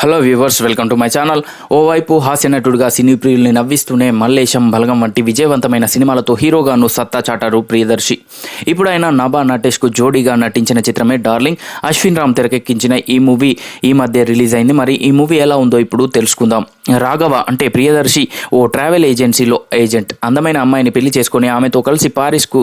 Hello viewers welcome to my channel ఓవైపు హాస్య నటుడుగా సినీ ప్రియుల్ని నవ్విస్తూనే మల్లేశం బలగం వంటి విజయవంతమైన సినిమాలతో హీరోగాను సత్తా చాటారు ప్రియదర్శి. ఇప్పుడు ఆయన నభా నటేష్కు జోడీగా నటించిన చిత్రమే డార్లింగ్. అశ్విన్ రామ్ తెరకెక్కించిన ఈ మూవీ ఈ మధ్య రిలీజ్ అయింది. మరి ఈ మూవీ ఎలా ఉందో ఇప్పుడు తెలుసుకుందాం. రాఘవ అంటే ప్రియదర్శి ఓ ట్రావెల్ ఏజెన్సీలో ఏజెంట్. అందమైన అమ్మాయిని పెళ్ళి చేసుకుని ఆమెతో కలిసి పారిస్కు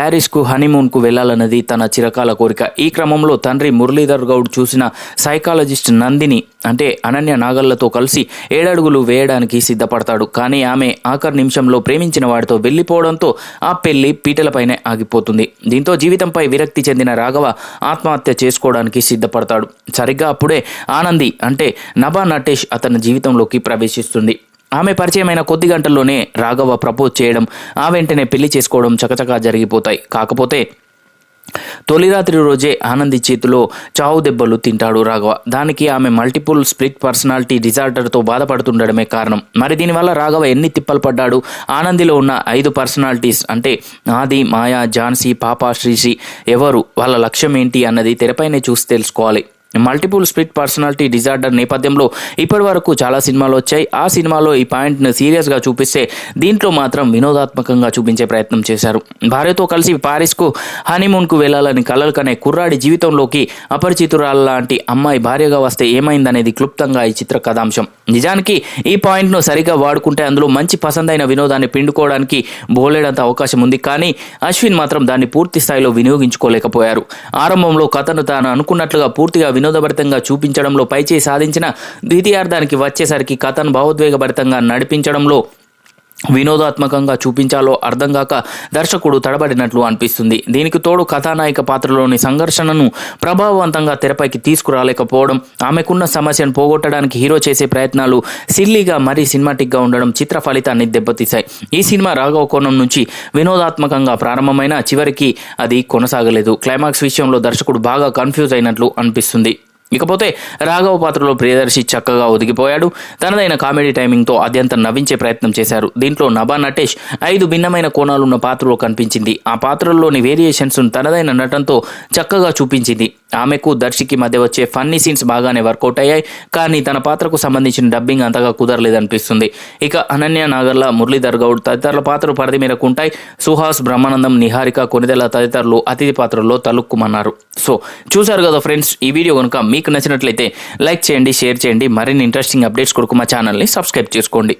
ప్యారిస్కు హనీమూన్కు వెళ్ళాలన్నది తన చిరకాల కోరిక. ఈ క్రమంలో తండ్రి మురళీధర్ గౌడ్ చూసిన సైకాలజిస్ట్ నందిని అంటే అనన్య నాగళ్ళతో కలిసి ఏడడుగులు వేయడానికి సిద్ధపడతాడు. కానీ ఆమె ఆఖరి నిమిషంలో ప్రేమించిన వాడితో వెళ్ళిపోవడంతో ఆ పెళ్ళి పీటలపైనే ఆగిపోతుంది. దీంతో జీవితంపై విరక్తి చెందిన రాఘవ ఆత్మహత్య చేసుకోవడానికి సిద్ధపడతాడు. సరిగ్గా అప్పుడే ఆనంది అంటే నభా నటేష్ అతని జీవితంలోకి ప్రవేశిస్తుంది. ఆమె పరిచయమైన కొద్ది గంటల్లోనే రాఘవ ప్రపోజ్ చేయడం ఆ వెంటనే పెళ్ళి చేసుకోవడం చకచకా జరిగిపోతాయి. కాకపోతే తొలి రాత్రి రోజే ఆనంది చేతిలో చావు దెబ్బలు తింటాడు రాఘవ. దానికి ఆమె మల్టిపుల్ స్ప్లిట్ పర్సనాలిటీ డిజార్డర్తో బాధపడుతుండడమే కారణం. మరి దీనివల్ల రాఘవ ఎన్ని తిప్పలు పడ్డాడు? ఆనందిలో ఉన్న ఐదు పర్సనాలిటీస్ అంటే ఆది మాయా ఝాన్సీ పాప శ్రీశ్రీ ఎవరు? వాళ్ళ లక్ష్యం ఏంటి అన్నది తెరపైనే చూసి తెలుసుకోవాలి. మల్టిపుల్ స్ప్లిట్ పర్సనాలిటీ డిజార్డర్ నేపథ్యంలో ఇప్పటి వరకు చాలా సినిమాలు వచ్చాయి. ఆ సినిమాలో ఈ పాయింట్ను సీరియస్గా చూపిస్తే దీంట్లో మాత్రం వినోదాత్మకంగా చూపించే ప్రయత్నం చేశారు. భార్యతో కలిసి పారిస్కు హనీమూన్కు వెళ్ళాలని కలలు కనే కుర్రాడి జీవితంలోకి అపరిచితురాలు లాంటి అమ్మాయి భార్యగా వస్తే ఏమైందనేది క్లుప్తంగా ఈ చిత్ర కథాంశం. నిజానికి ఈ పాయింట్ను సరిగా వాడుకుంటే అందులో మంచి పసందైన వినోదాన్ని పిండుకోవడానికి బోలెడంత అవకాశం ఉంది. కానీ అశ్విన్ మాత్రం దాన్ని పూర్తి స్థాయిలో వినియోగించుకోలేకపోయారు. ఆరంభంలో కథను తాను అనుకున్నట్లుగా పూర్తిగా వినోదభరితంగా చూపించడంలో పైచేయి సాధించిన ద్వితీయార్థానికి వచ్చేసరికి కథను భావోద్వేగభరితంగా నడిపించడంలో వినోదాత్మకంగా చూపించాలో అర్థం కాక దర్శకుడు తడబడినట్లు అనిపిస్తుంది. దీనికి తోడు కథానాయక పాత్రలోని సంఘర్షణను ప్రభావవంతంగా తెరపైకి తీసుకురాలేకపోవడం ఆమెకున్న సమస్యను పోగొట్టడానికి హీరో చేసే ప్రయత్నాలు సిల్లీగా మరీ సినిమాటిక్గా ఉండడం చిత్ర ఫలితాన్ని దెబ్బతీశాయి. ఈ సినిమా రాఘవ కోణం నుంచి వినోదాత్మకంగా ప్రారంభమైన చివరికి అది కొనసాగలేదు. క్లైమాక్స్ విషయంలో దర్శకుడు బాగా కన్ఫ్యూజ్ అయినట్లు అనిపిస్తుంది. ఇకపోతే రాఘవ పాత్రలో ప్రియదర్శి చక్కగా ఒదిగిపోయాడు. తనదైన కామెడీ టైమింగ్తో అత్యంత నవ్వించే ప్రయత్నం చేశారు. దీంట్లో నభా నటేష్ ఐదు భిన్నమైన కోణాలున్న పాత్రలో కనిపించింది. ఆ పాత్రల్లోని వేరియేషన్స్ తనదైన నటనతో చక్కగా చూపించింది. ఆమెకు దర్శికి మధ్య వచ్చే ఫన్నీ సీన్స్ బాగానే వర్కౌట్ అయ్యాయి. కానీ తన పాత్రకు సంబంధించిన డబ్బింగ్ అంతగా కుదరలేదనిపిస్తుంది. ఇక అనన్య నాగర్ల మురళీధర్ గౌడ్ తదితరుల పాత్రలు పరిధి మేరకు ఉంటాయి. సుహాస్ బ్రహ్మానందం నిహారిక కొనిదెల తదితరులు అతిథి పాత్రల్లో తలుక్కుమన్నారు సో చూసారు కదా ఫ్రెండ్స్ ఈ వీడియో కనుక మీకు నచ్చినట్లయితే లైక్ చేయండి షేర్ చేయండి. మరిన్ని ఇంట్రెస్టింగ్ అప్డేట్స్ కొరకు మా ఛానల్ని సబ్స్క్రైబ్ చేసుకోండి.